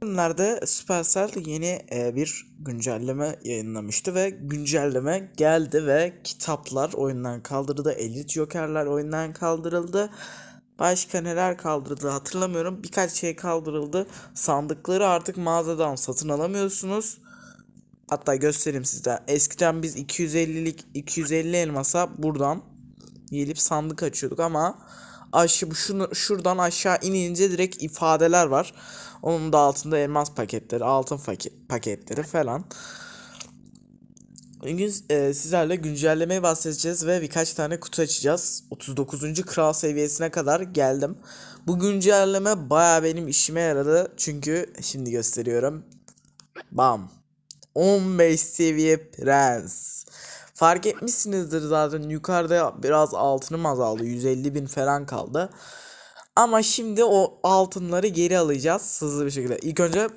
Günlerde Supercell yeni e, bir güncelleme yayınlamıştı ve güncelleme geldi ve kitaplar oyundan kaldırıldı, Elite Joker'ler oyundan kaldırıldı. Başka neler kaldırıldı hatırlamıyorum. Birkaç şey kaldırıldı. Sandıkları artık mağazadan satın alamıyorsunuz. Hatta göstereyim size. Eskiden biz 250'lik 250 elmasa buradan gelip sandık açıyorduk ama aşağı şunu şuradan aşağı inince direkt ifadeler var. Onun da altında elmas paketleri, altın paketleri falan. Bugün e, sizlerle güncellemeyi bahsedeceğiz ve birkaç tane kutu açacağız. 39. kral seviyesine kadar geldim. Bu güncelleme baya benim işime yaradı. Çünkü şimdi gösteriyorum. Bam. 15 seviye prens. Fark etmişsinizdir zaten yukarıda biraz altınım azaldı. 150 bin falan kaldı. Ama şimdi o altınları geri alacağız hızlı bir şekilde. İlk önce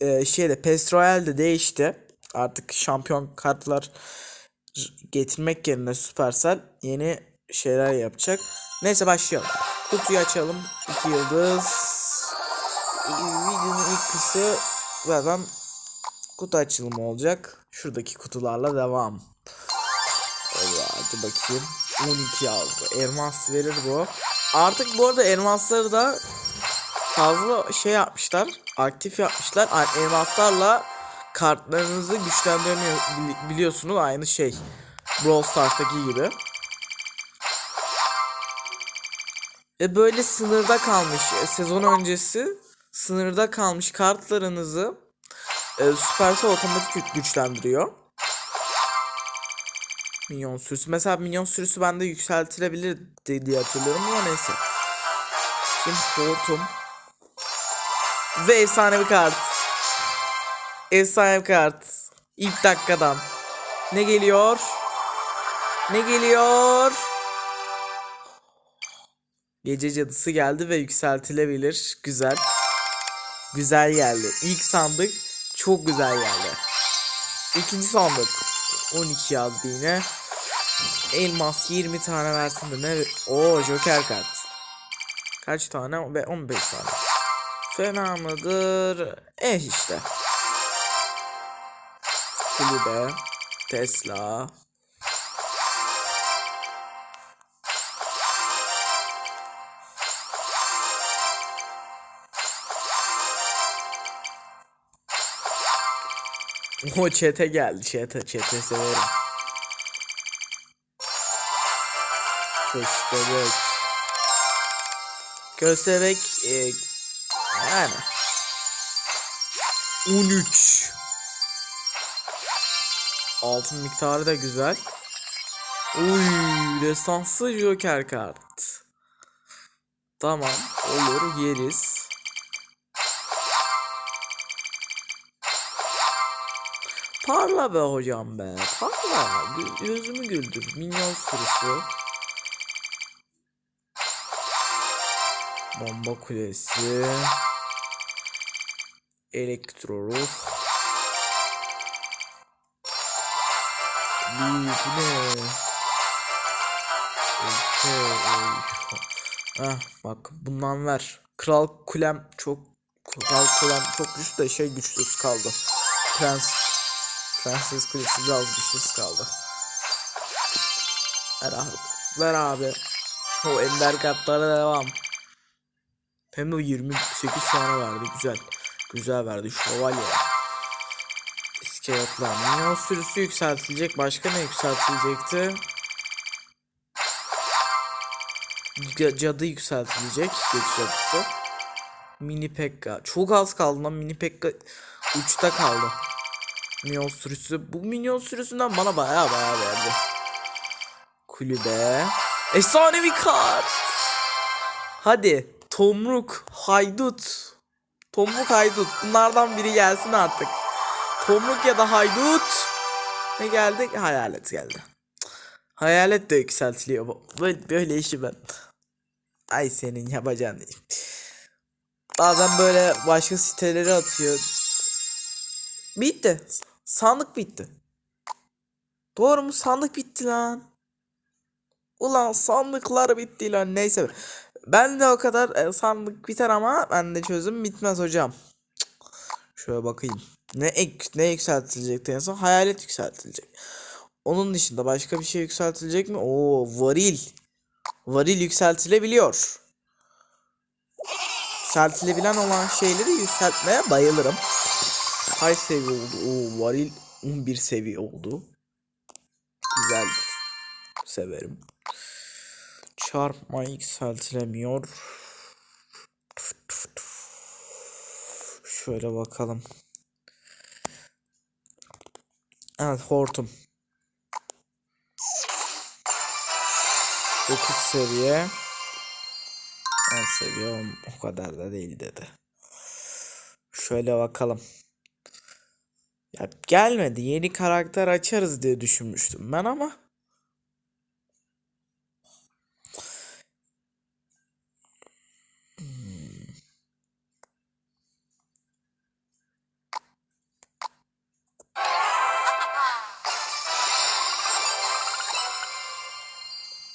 e, şeyde PES Royale de değişti. Artık şampiyon kartlar getirmek yerine Supercell yeni şeyler yapacak. Neyse başlayalım. Kutuyu açalım. 2 yıldız. Videonun ilk kısı zaten kutu açılımı olacak. Şuradaki kutularla devam. Evet, hadi bakayım. 12 yazdı. Elmas verir bu. Artık bu arada elmasları da fazla şey yapmışlar. Aktif yapmışlar. A- Elmaslarla kartlarınızı güçlendiriyor bili- biliyorsunuz aynı şey. Brawl Stars'taki gibi. Ve böyle sınırda kalmış e, sezon öncesi sınırda kalmış kartlarınızı e, Supercell otomatik güç- güçlendiriyor. Minyon sürüsü. Mesela minyon sürüsü bende yükseltilebilir di- diye hatırlıyorum ama neyse. Şimdi hortum. Ve efsane bir kart. Efsane bir kart. İlk dakikadan. Ne geliyor? Ne geliyor? Gece cadısı geldi ve yükseltilebilir. Güzel. Güzel geldi. İlk sandık çok güzel geldi. İkinci sandık 12 yazdı yine. Elmas 20 tane versin de ne? Oo Joker kart. Kaç tane? Ve 15 tane. Fena mıdır? Eh işte. Kulübe. Tesla. O çete geldi. Çete, çete severim. Köstebek. Köstebek e, yani 13 Altın miktarı da güzel. Uy, destansı Joker kart. Tamam, olur yeriz. Parla be hocam be. Parla. Gö- Gözümü güldür. Minyon sürüsü. Bomba kulesi. Elektro bu ne? Ah bak bundan ver. Kral kulem çok Kral kulem çok güçlü de şey güçsüz kaldı. Prens Prenses kulesi biraz güçsüz kaldı. Ver abi. Ver abi. O ender kartlara devam. Hem de 28 tane verdi. Güzel. Güzel verdi. Şövalye. İskeletler. Minyon sürüsü yükseltilecek. Başka ne yükseltilecekti? Ca- Cadı yükseltilecek. Geç cadısı. Mini Pekka. Çok az kaldı lan. Mini Pekka uçta kaldı. Minyon sürüsü. Bu minyon sürüsünden bana baya baya verdi. Kulübe. Efsanevi kart. Hadi. Tomruk. Haydut. Tomruk haydut. Bunlardan biri gelsin artık. Tomruk ya da haydut. Ne geldi? Hayalet geldi. Hayalet de yükseltiliyor. Böyle, böyle işi ben. Ay senin yapacağın değil. Bazen böyle başka siteleri atıyor. Bitti. Sandık bitti. Doğru mu? Sandık bitti lan. Ulan sandıklar bitti lan. Neyse. Ben de o kadar e, sandık biter ama ben de çözüm bitmez hocam. Şöyle bakayım. Ne ek, ne yükseltilecek en son? Hayalet yükseltilecek. Onun dışında başka bir şey yükseltilecek mi? Oo, varil. Varil yükseltilebiliyor. Yükseltilebilen olan şeyleri yükseltmeye bayılırım. Kaç seviye oldu? Oo, varil 11 seviye oldu. Güzeldir. Severim. Çarpma yükseltilemiyor. Şöyle bakalım. Evet hortum. 9 seviye. 10 seviye o, kadar da değil dedi. Şöyle bakalım. Ya gelmedi. Yeni karakter açarız diye düşünmüştüm ben ama.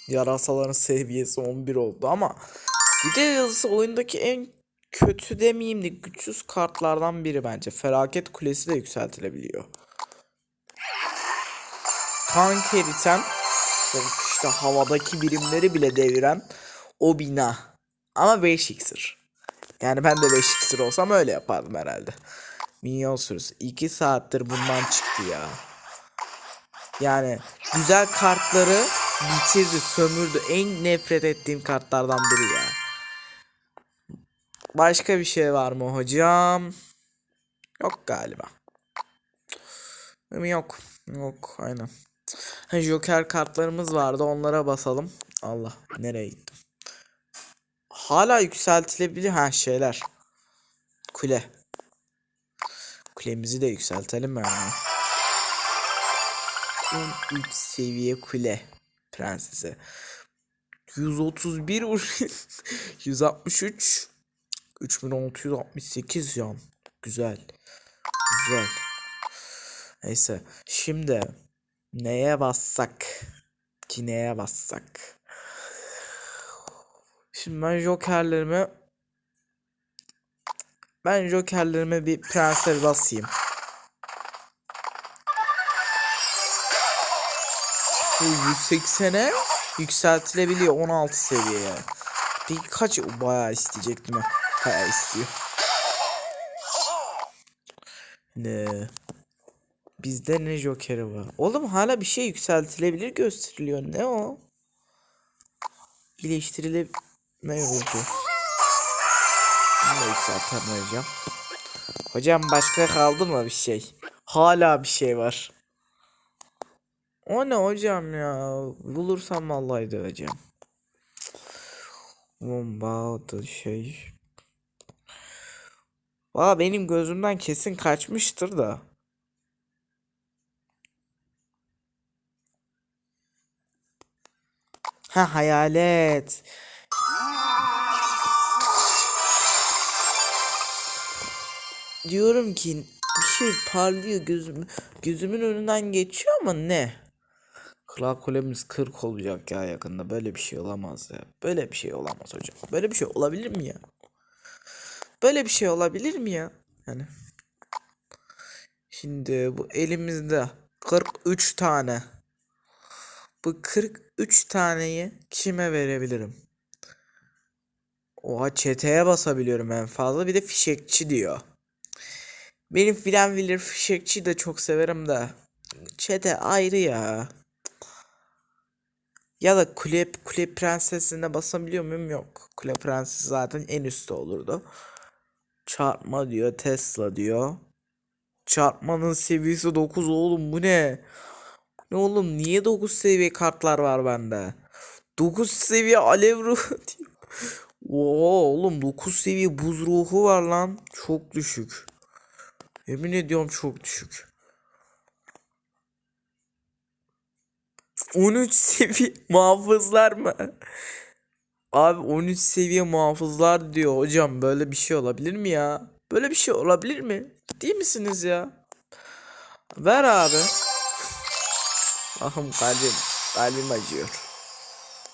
Yarasaların seviyesi 11 oldu ama Gece Yıldızı oyundaki en kötü demeyeyim de güçsüz kartlardan biri bence. Felaket Kulesi de yükseltilebiliyor. Tank eriten, yok işte havadaki birimleri bile deviren o bina. Ama 5 iksir. Yani ben de 5 iksir olsam öyle yapardım herhalde. Minyon sürüsü. 2 saattir bundan çıktı ya. Yani güzel kartları bitirdi, sömürdü. En nefret ettiğim kartlardan biri ya. Başka bir şey var mı hocam? Yok galiba. Yok. Yok aynen. Joker kartlarımız vardı onlara basalım. Allah nereye gittim? Hala yükseltilebilir ha şeyler. Kule. Kulemizi de yükseltelim yani. 13 seviye kule prensesi. 131 vuruş. 163 3668 yan. Güzel. Güzel. Neyse. Şimdi neye bassak? Ki neye bassak? Şimdi ben jokerlerime ben jokerlerime bir prenses basayım. Bu 180'e yükseltilebiliyor 16 seviyeye. Birkaç bayağı isteyecektim. Bayağı istiyor. Ne? Bizde ne jokeri var? Oğlum hala bir şey yükseltilebilir gösteriliyor. Ne o? İyileştirileme ruhu. Bunu da. Hocam başka kaldı mı bir şey? Hala bir şey var. O ne hocam ya? Bulursam vallahi döveceğim. Bomba da şey. Valla benim gözümden kesin kaçmıştır da. Ha hayalet. Diyorum ki bir şey parlıyor gözüm gözümün önünden geçiyor ama ne? Kral kulemiz 40 olacak ya yakında. Böyle bir şey olamaz ya. Böyle bir şey olamaz hocam. Böyle bir şey olabilir mi ya? Böyle bir şey olabilir mi ya? Yani. Şimdi bu elimizde 43 tane. Bu 43 taneyi kime verebilirim? Oha çeteye basabiliyorum en fazla. Bir de fişekçi diyor. Benim filan bilir fişekçi de çok severim de. Çete ayrı ya. Ya da kule, kule prensesine basabiliyor muyum? Yok. Kule prensesi zaten en üstte olurdu. Çarpma diyor. Tesla diyor. Çarpmanın seviyesi 9 oğlum bu ne? Ne oğlum niye 9 seviye kartlar var bende? 9 seviye alev ruhu diyor. Oo oğlum 9 seviye buz ruhu var lan. Çok düşük. Yemin ediyorum çok düşük. 13 seviye muhafızlar mı? Abi 13 seviye muhafızlar diyor hocam böyle bir şey olabilir mi ya? Böyle bir şey olabilir mi? Değil misiniz ya? Ver abi. Ahım kalbim kalbim acıyor.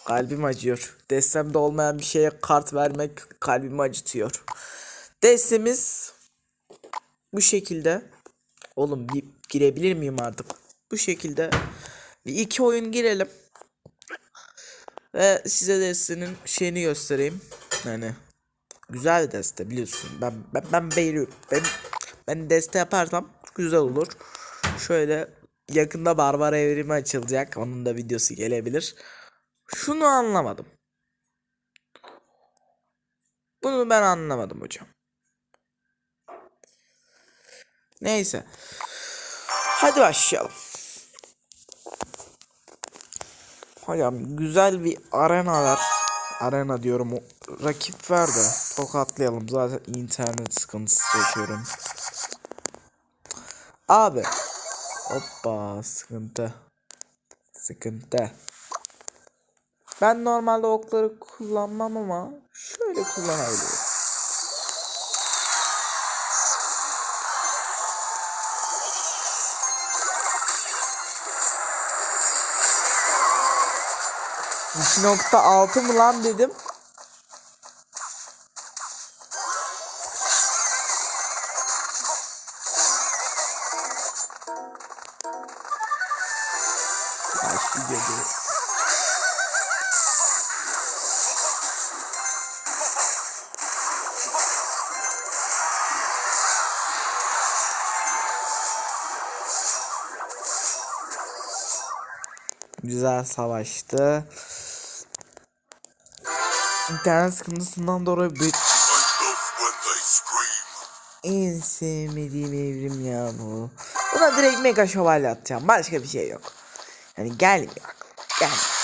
Kalbim acıyor. Destemde olmayan bir şeye kart vermek kalbimi acıtıyor. Destemiz bu şekilde. Oğlum bir girebilir miyim artık? Bu şekilde bir iki oyun girelim. Ve size destenin şeyini göstereyim. Yani güzel deste biliyorsun. Ben ben, ben beğeniyorum. Ben ben deste yaparsam güzel olur. Şöyle yakında Barbara evrimi açılacak. Onun da videosu gelebilir. Şunu anlamadım. Bunu ben anlamadım hocam. Neyse. Hadi başlayalım. Hocam güzel bir arena arenalar. Arena diyorum. Rakip ver de tokatlayalım. Zaten internet sıkıntısı çekiyorum. Abi. Hoppa sıkıntı. Sıkıntı. Ben normalde okları kullanmam ama şöyle kullanabilirim. 3.6 mı lan dedim. Başlı. Güzel savaştı. İnternet sıkıntısından dolayı bir en sevmediğim evrim ya bu. Buna direkt mega şövalye atacağım. Başka bir şey yok. Yani gelmiyor aklıma. Gelmiyor.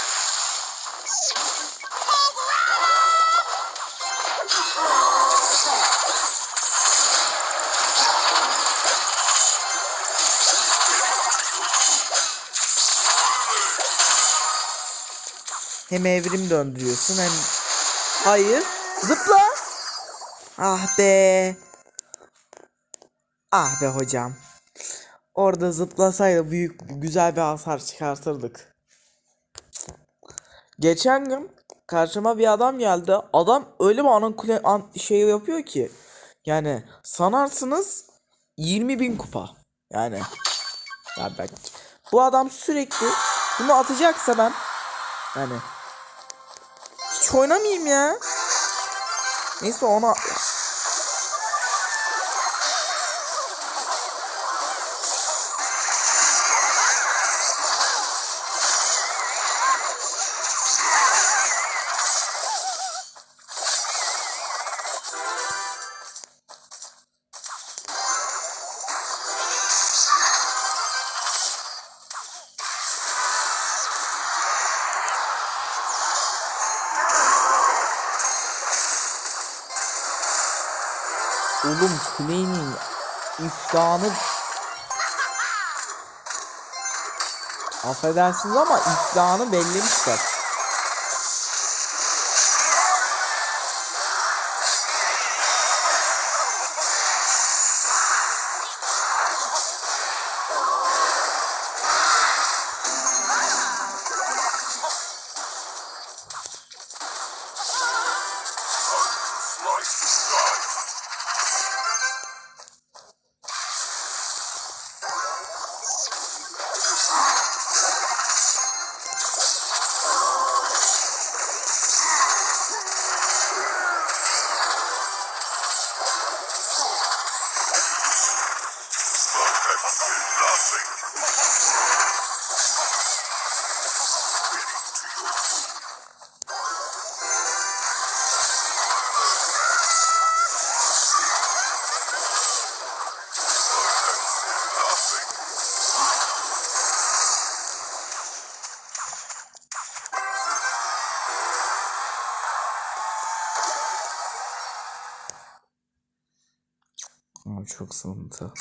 Hem evrim döndürüyorsun hem... Hayır. Zıpla. Ah be. Ah be hocam. Orada zıplasaydı büyük güzel bir hasar çıkartırdık. Geçen gün karşıma bir adam geldi. Adam öyle bir ana kule an, şey yapıyor ki. Yani sanarsınız 20 bin kupa. Yani. Ya ben, bu adam sürekli bunu atacaksa ben yani hiç oynamayayım ya. Neyse ona Oğlum kulenin iflahını Affedersiniz ama iflahını bellemişler. Ama çok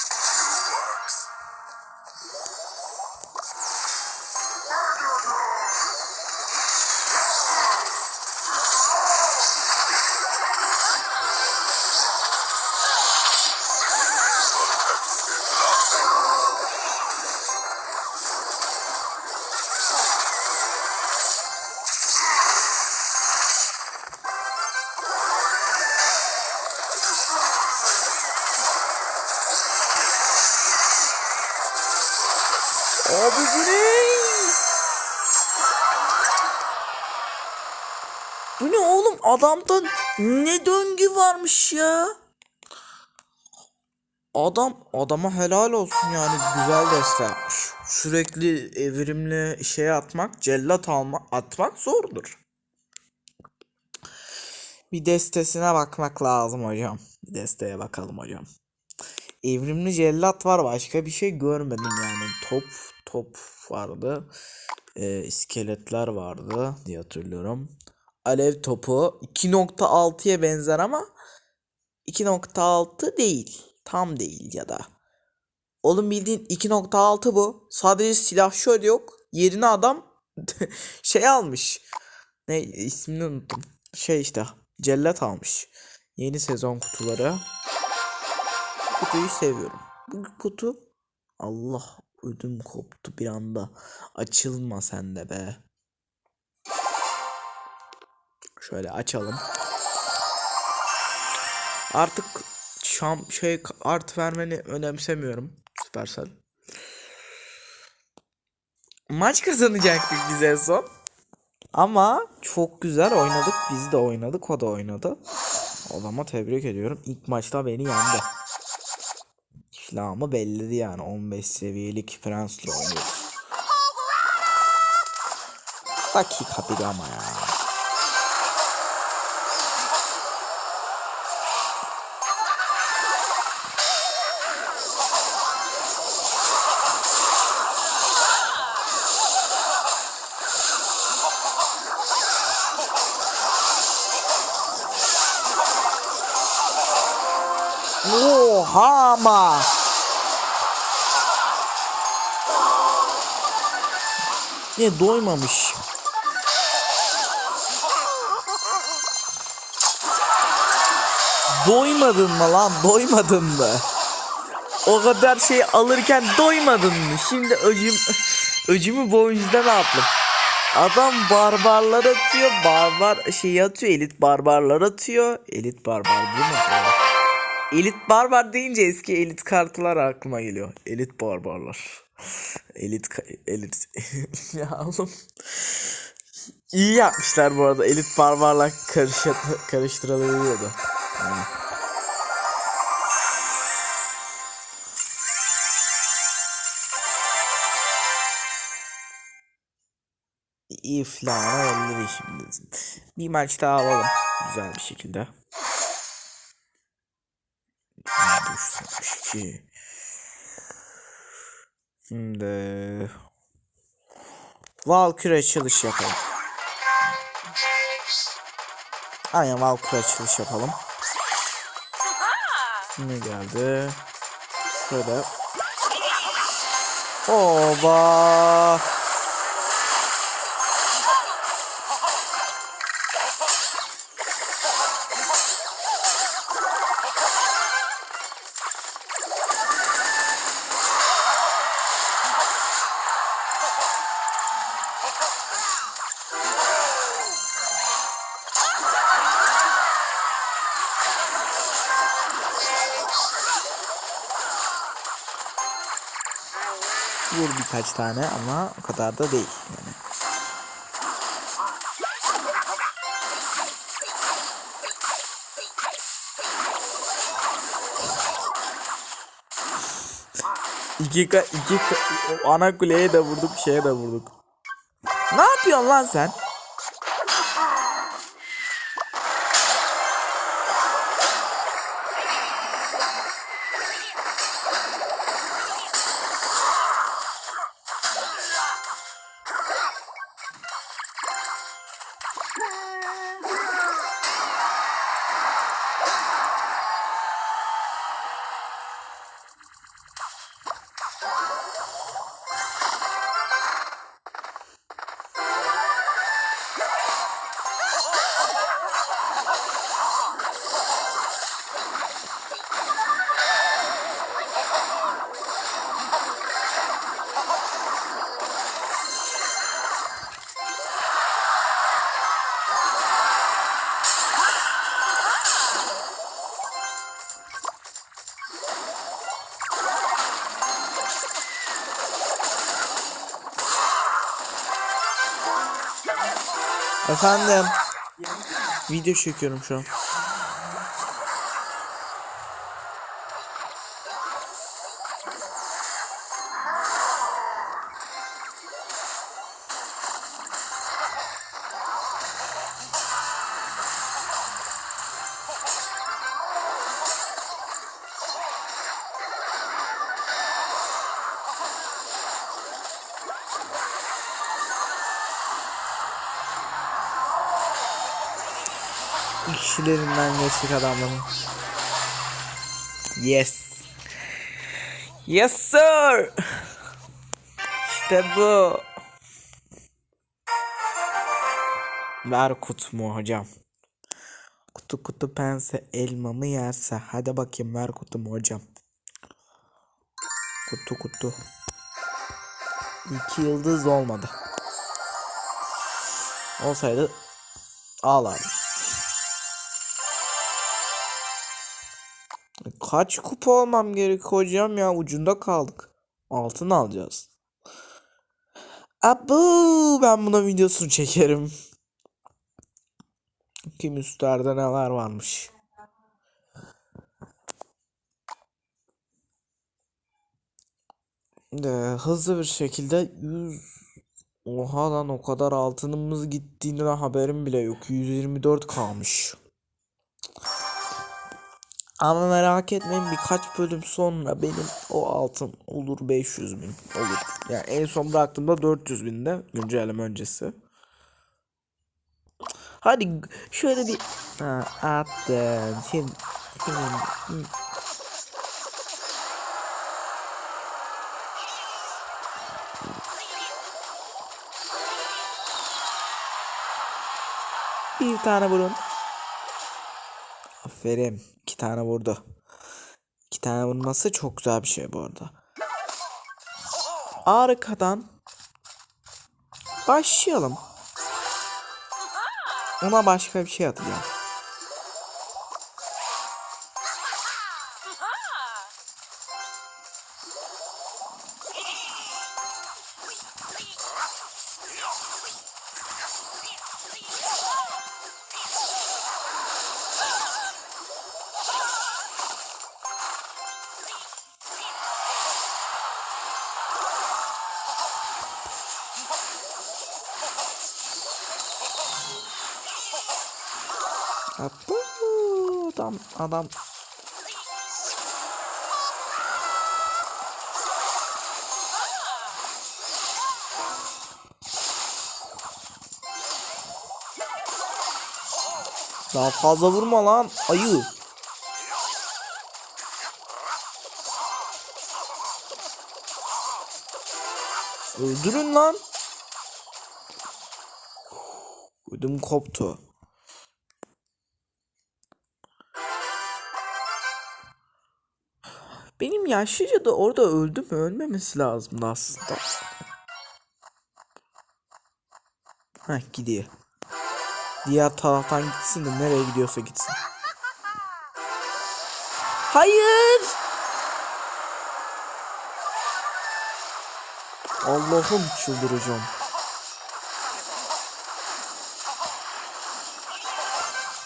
Adamda ne döngü varmış ya? Adam adama helal olsun yani güzel deste yapmış. Sürekli evrimli şeye atmak, cellat alma, atmak zordur. Bir destesine bakmak lazım hocam. Bir desteye bakalım hocam. Evrimli cellat var başka bir şey görmedim yani. Top top vardı. Ee, iskeletler vardı diye hatırlıyorum. Alev topu 2.6'ya benzer ama 2.6 değil. Tam değil ya da. Oğlum bildiğin 2.6 bu. Sadece silah şöyle yok. Yerine adam şey almış. Ne ismini unuttum. Şey işte cellat almış. Yeni sezon kutuları. Kutuyu seviyorum. Bu kutu Allah ödüm koptu bir anda. Açılma sen de be. Şöyle açalım. Artık şam şey art vermeni önemsemiyorum Supercell. Maç kazanacaktık biz en son. Ama çok güzel oynadık. Biz de oynadık. O da oynadı. Adama tebrik ediyorum. İlk maçta beni yendi. İşlamı belledi yani. 15 seviyelik Prens'le oynuyoruz. Dakika bir ama ya. Ama. Ne doymamış. Doymadın mı lan? Doymadın mı? O kadar şey alırken doymadın mı? Şimdi öcüm öcümü boyunca ne yaptım? Adam barbarlar atıyor. Barbar şey atıyor. Elit barbarlar atıyor. Elit barbar değil mi? Elit barbar deyince eski elit kartlar aklıma geliyor. Elit barbarlar. Elit elit ya oğlum. İyi yapmışlar bu arada. Elit barbarla karış karıştırılıyordu. Yani. İflana elledi şimdi. Bir maç daha alalım. Güzel bir şekilde. 62. Şimdi Valkyrie açılış yapalım. Aynen Valkyrie açılış yapalım. Ne geldi? Şöyle. Oba. Vur birkaç tane ama o kadar da değil. Yani. İki, ka iki ka ana kuleye de vurduk şeye de vurduk. Ne yapıyorsun lan sen? Efendim. Video çekiyorum şu an. Kişilerinden geçtik adamların. Yes. Yes sir. İşte bu. Ver kut mu hocam? Kutu kutu pense elmamı yerse. Hadi bakayım ver kutumu hocam. Kutu kutu. İki yıldız olmadı. Olsaydı ağlardım. Kaç kupa olmam gerek hocam ya ucunda kaldık. Altın alacağız. Abu ben buna videosunu çekerim. Kim üstlerde neler varmış. De, hızlı bir şekilde 100 Oha lan o kadar altınımız gittiğinden haberim bile yok. 124 kalmış. Ama merak etmeyin birkaç bölüm sonra benim o altın olur 500 bin olur. Yani en son bıraktığımda 400 binde güncelleme öncesi. Hadi şöyle bir ha, attın. Şimdi, şimdi- bir tane vurun. Aferin. İki tane vurdu. İki tane vurması çok güzel bir şey bu arada. Arkadan başlayalım. Ona başka bir şey atacağım. Adam Daha fazla vurma lan ayı. Öldürün lan. Ödüm koptu. Benim yaşlıca da orada öldü mü? Ölmemesi lazımdı aslında. Heh gidiyor. Diğer taraftan gitsin de nereye gidiyorsa gitsin. Hayır. Allah'ım çıldıracağım.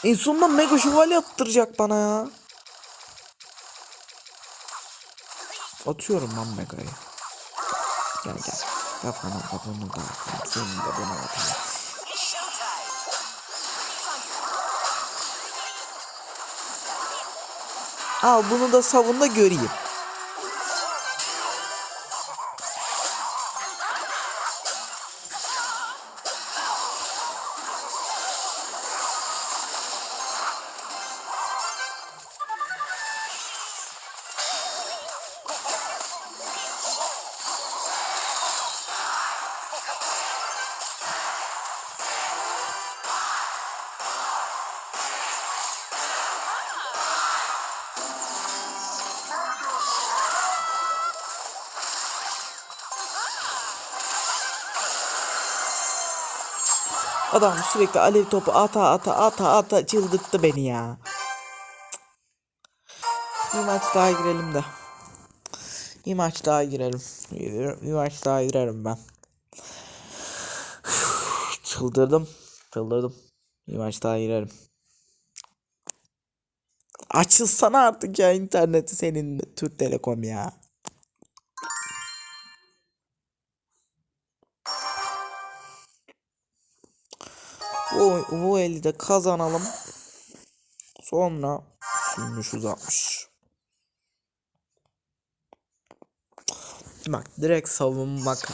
En sonunda mega şövalye attıracak bana ya. Atıyorum lan megayı. Gel gel. Kafana bunu da atalım. Senin de bunu atalım. Al bunu da savun da göreyim. Adam sürekli alev topu ata ata ata ata çıldırttı beni ya. Bir maç daha girelim de. Bir maç daha girelim. Bir, maç daha girerim ben. Çıldırdım. Çıldırdım. Bir maç daha girerim. Açılsana artık ya interneti senin Türk Telekom ya. Bu, bu eli de kazanalım. Sonra sürmüş uzatmış. Bak direkt savunmak.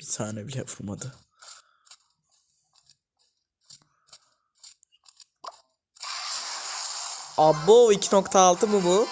Bir tane bile vurmadı. Abo 2.6 mı bu?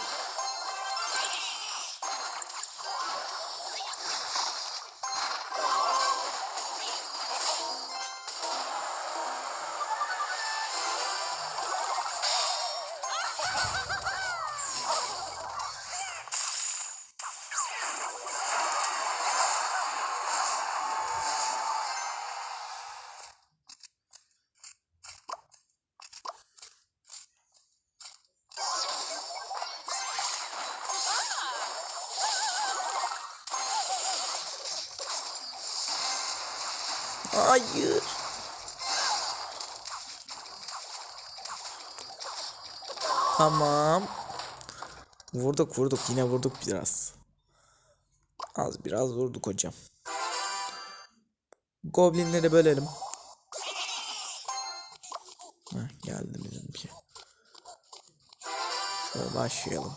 Vurduk vurduk yine vurduk biraz. Az biraz vurduk hocam. Goblinleri bölelim. Heh, geldi bizimki. Şöyle başlayalım.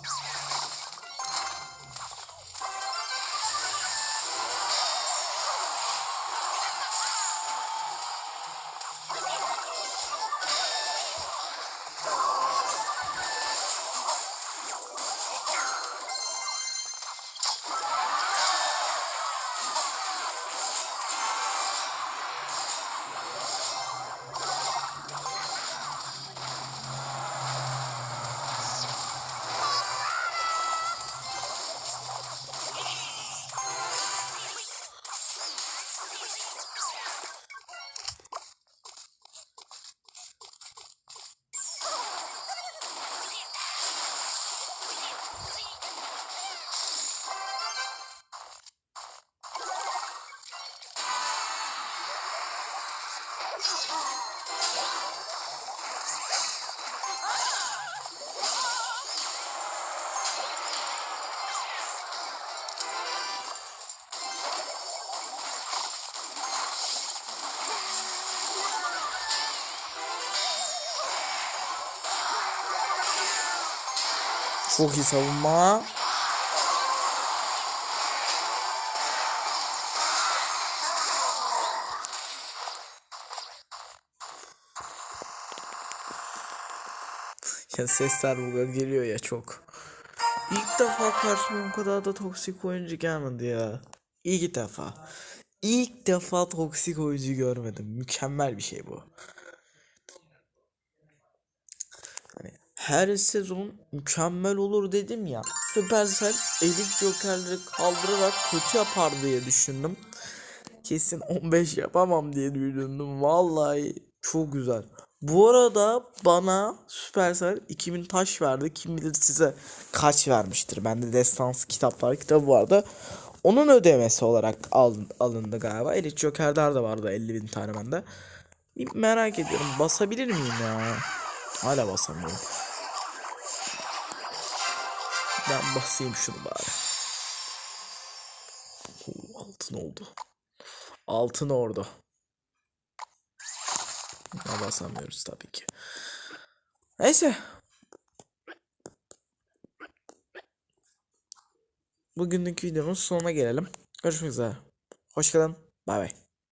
Çok iyi savunma. Ya sesler bu kadar geliyor ya çok. İlk defa karşıma bu kadar da toksik oyuncu gelmedi ya. İlk defa. İlk defa toksik oyuncu görmedim. Mükemmel bir şey bu. Her sezon mükemmel olur dedim ya. Supercell elit jokerleri kaldırarak kötü yapar diye düşündüm. Kesin 15 yapamam diye düşündüm. Vallahi çok güzel. Bu arada bana Supercell 2000 taş verdi. Kim bilir size kaç vermiştir. Bende destansı kitaplar kitabı vardı. Onun ödemesi olarak alın, alındı galiba. Elit Joker'ler de vardı 50 bin tane bende. Merak ediyorum. Basabilir miyim ya? Hala basamıyorum. Ben basayım şunu bari. Altın oldu. Altın ordu. Ama basamıyoruz tabii ki. Neyse. Bugünlük videonun sonuna gelelim. Görüşmek üzere. Hoşçakalın. Bay bay.